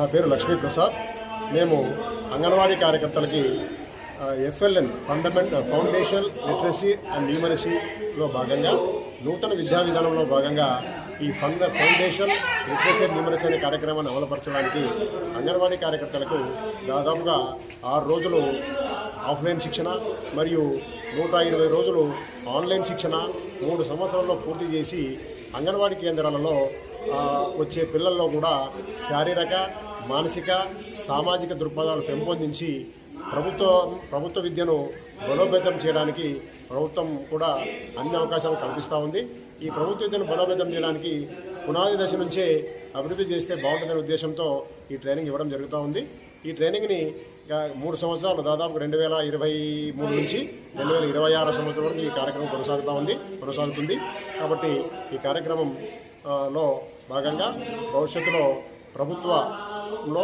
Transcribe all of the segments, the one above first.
నా పేరు లక్ష్మీ ప్రసాద్. మేము అంగన్వాడీ కార్యకర్తలకి FLN fundament foundation literacy and న్యూమరసీలో భాగంగా నూతన విద్యా విధానంలో భాగంగా ఈ ఫండ ఫౌండేషన్ లిటరసీ అండ్ న్యూమరసీ అనే కార్యక్రమాన్ని అమలుపరచడానికి అంగన్వాడీ కార్యకర్తలకు దాదాపుగా ఆరు రోజులు ఆఫ్లైన్ శిక్షణ మరియు నూట ఇరవై రోజులు ఆన్లైన్ శిక్షణ మూడు సంవత్సరాల్లో పూర్తి చేసి అంగన్వాడీ కేంద్రాలలో వచ్చే పిల్లల్లో కూడా శారీరక మానసిక సామాజిక దృక్పథాలు పెంపొందించి ప్రభుత్వ ప్రభుత్వ విద్యను బలోపేతం చేయడానికి ప్రభుత్వం కూడా అన్ని అవకాశాలు కల్పిస్తూ ఉంది. ఈ ప్రభుత్వ విద్యను బలోపేతం చేయడానికి పునాది దశ నుంచే అభివృద్ధి చేస్తే బాగుంటుందనే ఉద్దేశంతో ఈ ట్రైనింగ్ ఇవ్వడం జరుగుతూ ఉంది. ఈ ట్రైనింగ్ని మూడు సంవత్సరాలు దాదాపు రెండు వేల ఇరవై మూడు నుంచి రెండు వేల ఇరవై ఆరు సంవత్సరం వరకు ఈ కార్యక్రమం కొనసాగుతూ ఉంది కొనసాగుతుంది. కాబట్టి ఈ కార్యక్రమం లో భాగంగా భవిష్యత్తులో ప్రభుత్వంలో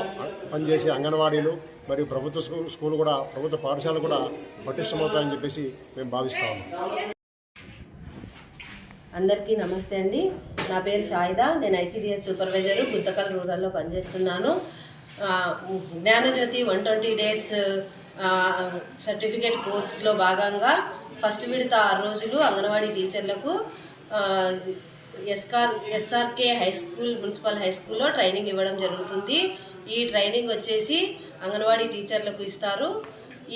పనిచేసే అంగన్వాడీలు మరియు ప్రభుత్వ స్కూల్ స్కూల్ కూడా ప్రభుత్వ పాఠశాలలు కూడా పటిష్టమవుతాయని చెప్పేసి మేము భావిస్తాము. అందరికీ నమస్తే అండి. నా పేరు షాయిదా నేను ఐసీడీఎస్ సూపర్వైజరు గుత్తకల్ రూరల్లో పనిచేస్తున్నాను. Gnanajyothi one twenty days certificate కోర్సులో భాగంగా ఫస్ట్ విడత ఆరు రోజులు అంగన్వాడీ టీచర్లకు SR SRK high school municipal high స్కూల్లో ట్రైనింగ్ ఇవ్వడం జరుగుతుంది. ఈ ట్రైనింగ్ వచ్చేసి అంగన్వాడీ టీచర్లకు ఇస్తారు.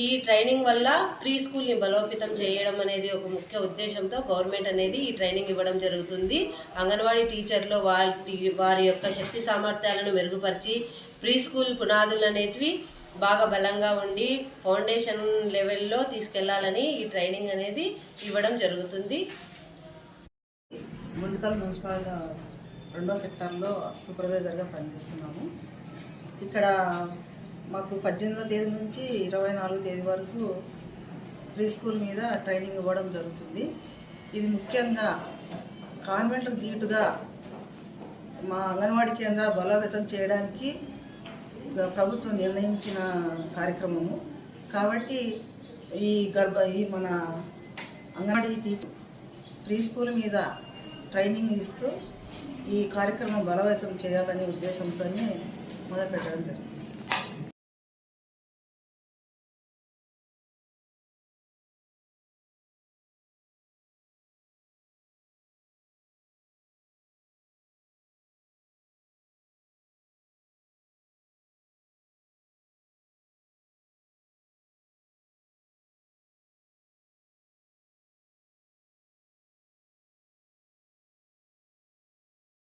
ఈ ట్రైనింగ్ వల్ల ప్రీ స్కూల్ని బలోపేతం చేయడం అనేది ఒక ముఖ్య ఉద్దేశంతో గవర్నమెంట్ అనేది ఈ ట్రైనింగ్ ఇవ్వడం జరుగుతుంది. అంగన్వాడీ టీచర్లు వారి వారి యొక్క శక్తి సామర్థ్యాలను మెరుగుపరిచి ప్రీ స్కూల్ పునాదులు అనేటివి బాగా బలంగా ఉండి ఫౌండేషన్ లెవెల్లో తీసుకెళ్ళాలని ఈ ట్రైనింగ్ అనేది ఇవ్వడం జరుగుతుంది. ముందుకల్ మున్సిపల్ రెండో సెక్టార్లో సూపర్వైజర్గా పనిచేస్తున్నాము. ఇక్కడ మాకు పద్దెనిమిదో తేదీ నుంచి ఇరవై నాలుగో తేదీ వరకు ప్రీ స్కూల్ మీద ట్రైనింగ్ ఇవ్వడం జరుగుతుంది. ఇది ముఖ్యంగా కాన్వెంట్లకు దీటుగా మా అంగన్వాడీ కేంద్రాలు బలోపేతం చేయడానికి ప్రభుత్వం నిర్ణయించిన కార్యక్రమము. కాబట్టి ఈ గర్భ ఈ మన అంగన్వాడీ టీచర్ ప్రీ స్కూల్ మీద ట్రైనింగ్ ఇస్తూ ఈ కార్యక్రమం బలవంతం చేయాలనే ఉద్దేశంతోనే మొదలుపెట్టడం జరిగింది.